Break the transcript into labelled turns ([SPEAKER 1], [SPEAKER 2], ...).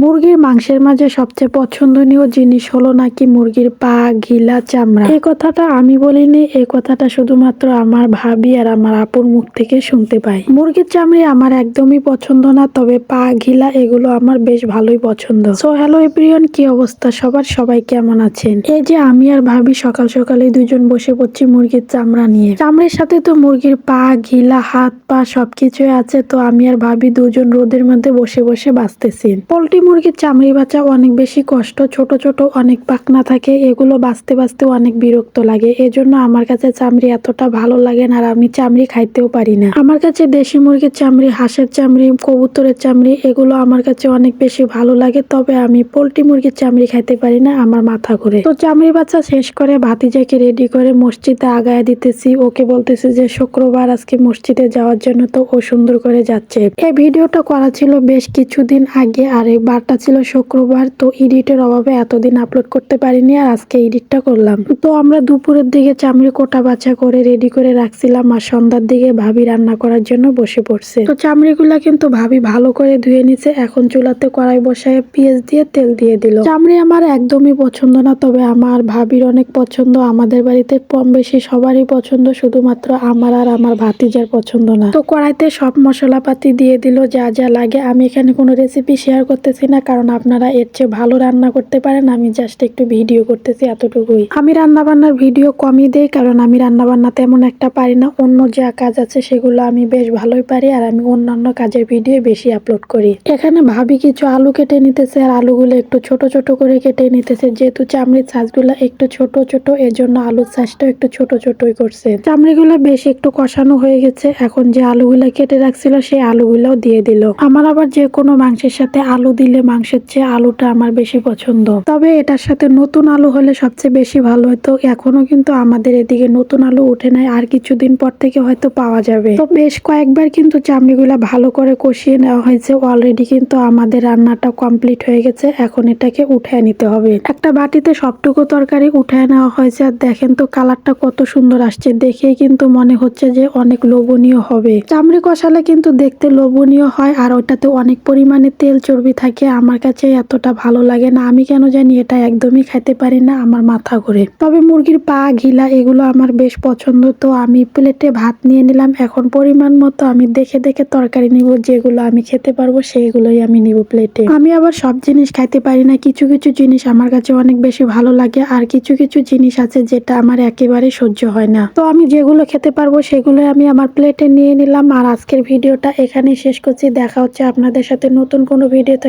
[SPEAKER 1] মুরগির মাংসের মাঝে সবচেয়ে পছন্দনীয় জিনিস হলো নাকি মুরগির পা ঘিলা চামড়া? এই কথাটা আমি বলিনি এই কথাটা শুধুমাত্র আমার ভাবি আর আমার আপুর মুখ থেকে শুনতে পাই। মুরগির চামড়ি আমার একদমই পছন্দ না, তবে পা ঘিলা এগুলো আমার বেশ ভালোই পছন্দ। সো, হ্যালো এভরিওয়ান, কি অবস্থা সবার? সবাই কেমন আছেন? এই যে আমি আর ভাবি সকাল সকালে দুজন বসে পড়ছি মুরগির চামড়া নিয়ে। চামড়ির সাথে তো মুরগির পা ঘিলা হাত, পা সবকিছুই আছে, তো আমি আর ভাবি দুজন রোদের মধ্যে বসে বসে বাঁচতেছি। পোলট্রি মুরগির চামড়ি বাঁচা অনেক বেশি কষ্ট, ছোট ছোট অনেক পাখনা থাকে, এগুলো বাঁচতে বাঁচতে অনেক বিরক্ত লাগে। এজন্য আমার কাছে চামড়ি এতটা ভালো লাগে না আর আমি চামড়ি খাইতেও পারি না। আমার কাছে দেশি মুরগির চামড়ি, হাঁসের চামড়ি, কবুতরের চামড়ি, এগুলো আমার কাছে অনেক বেশি ভালো লাগে, তবে আমি পোলট্রি মুরগির চামড়ি খাইতে পারি না আমার মাথা ঘুরে। তো চামড়ি বাচ্চা শেষ করে ভাতিজাকে রেডি করে মসজিদে আগায় দিতেছি। ওকে বলতেছি যে, শুক্রবার আজকে মসজিদে যাওয়ার জন্য তো ও সুন্দর করে যাচ্ছে। এই ভিডিওটা করা ছিল বেশ কিছুদিন আগে, আর এই বারটা ছিল শুক্রবার, তো এডিটের অভাবে এতদিন আপলোড করতে পারিনি আর আজকে এডিটটা করলাম। তো আমরা দুপুরের দিকে চামড়ি কোটা বাছা করে রেডি করে রাখছিলাম আর সন্ধ্যার দিকে ভাবি রান্না করার জন্য বসে পড়ছে। তো চামড়িগুলা কিন্তু ভাবি ভালো করে ধুয়ে নিছে, এখন চুলাতে কড়াই বসায় পেঁয়াজ দিয়ে তেল দিয়ে দিল। চামড়ি আমার একদমই পছন্দ না, তবে আমার ভাবির অনেক পছন্দ, আমাদের বাড়িতে কম বেশি সবারই পছন্দ, শুধুমাত্র আমার আর আমার ভাতিজার পছন্দ না। তো কড়াইতে সব মশলাপাতি দিয়ে দিল, যা যা লাগে। আমি এখানে কোনো রেসিপি শেয়ার করতেছি না, কারণ আপনারা এর চেয়ে ভালো রান্না করতে পারেন। আমি জাস্ট একটু ভিডিও করতেছি এতটুকুই। আমি রান্না বান্নার ভিডিও কমই দেই, কারণ আমি রান্না বান্না তেমন একটা পারি না। অন্য যা কাজ আছে সেগুলো আমি বেশ ভালোই পারি, আর আমি অন্যান্য কাজের ভিডিও বেশি আপলোড করি। এখানে ভাবি কিছু আলু কেটে নিতেছে, আর আলুগুলো একটু ছোট ছোট করে কেটে নিতেছে। যেহেতু চামড়ির সাইজগুলো একটু ছোট ছোট এর জন্য আলুর সাইজটা একটু ছোট, ছোটই করছে। চামড়িগুলো বেশ একটু কষানো হয়ে গেছে। এখন যে আলুগুলো কেটে রাখছিল, সেই আলুগুলোও দিয়ে দিল। আমার আবার যে কোনো মাংসের সাথে আলু দিলে মাংসের চেয়ে আলুটা আমার বেশি পছন্দ। তবে এটার সাথে নতুন আলু হলে সবচেয়ে বেশি ভালো হতো। এখনও কিন্তু আমাদের এদিকে নতুন আলু উঠে নাই, আর কিছুদিন পর থেকে হয়তো পাওয়া যাবে। তো বেশ কয়েকবার কিন্তু চামড়িগুলা ভালো করে কষিয়ে নেওয়া হয়েছে। অলরেডি কিন্তু আমাদের রান্নাটা কমপ্লিট হয়ে গেছে। এখন এটাকে উঠায় নিতে হবে। একটা বাটিতে সবটুকু তরকারি উঠায় নেওয়া হয়েছে। আর দেখেন তো কালারটা কত সুন্দর আসছে। দেখেই কিন্তু মনে হচ্ছে যে অনেক লোভনীয় হবে। চামড়ি কষালে কিন্তু দেখতে লোভনীয় হয়, আর ওটাতে অনেক পরিমাণে তেল চর্বি থাকে। আমার কাছে এতটা ভালো লাগে না। আমি কেন জানি এটা একদমই খাইতে পারি না আমার মাথা ঘুরে। তবে মুরগির পা, ঘিলা এগুলো আমার বেশ পছন্দ। তো আমি প্লেটে ভাত নিয়ে নিলাম। এখন পরিমাণ মতো আমি দেখে দেখে তরকারি নিব। যেগুলো আমি খেতে পারব, সেইগুলোই আমি নিব প্লেটে। আমি আবার সব জিনিস খাইতে পারি না। কিছু কিছু জিনিস আমার কাছে অনেক বেশি ভালো লাগে। আর কিছু কিছু জিনিস আছে যেটা আমার একেবারে সহ্য হয় না। তো আমি যেগুলো খেতে পারব সেগুলো আমি আমার প্লেটে নিয়ে নিলাম। আর আজকের ভিডিওটা এখানেই শেষ করছি। দেখা হচ্ছে আপনাদের সাথে নতুন কোনো ভিডিওতে।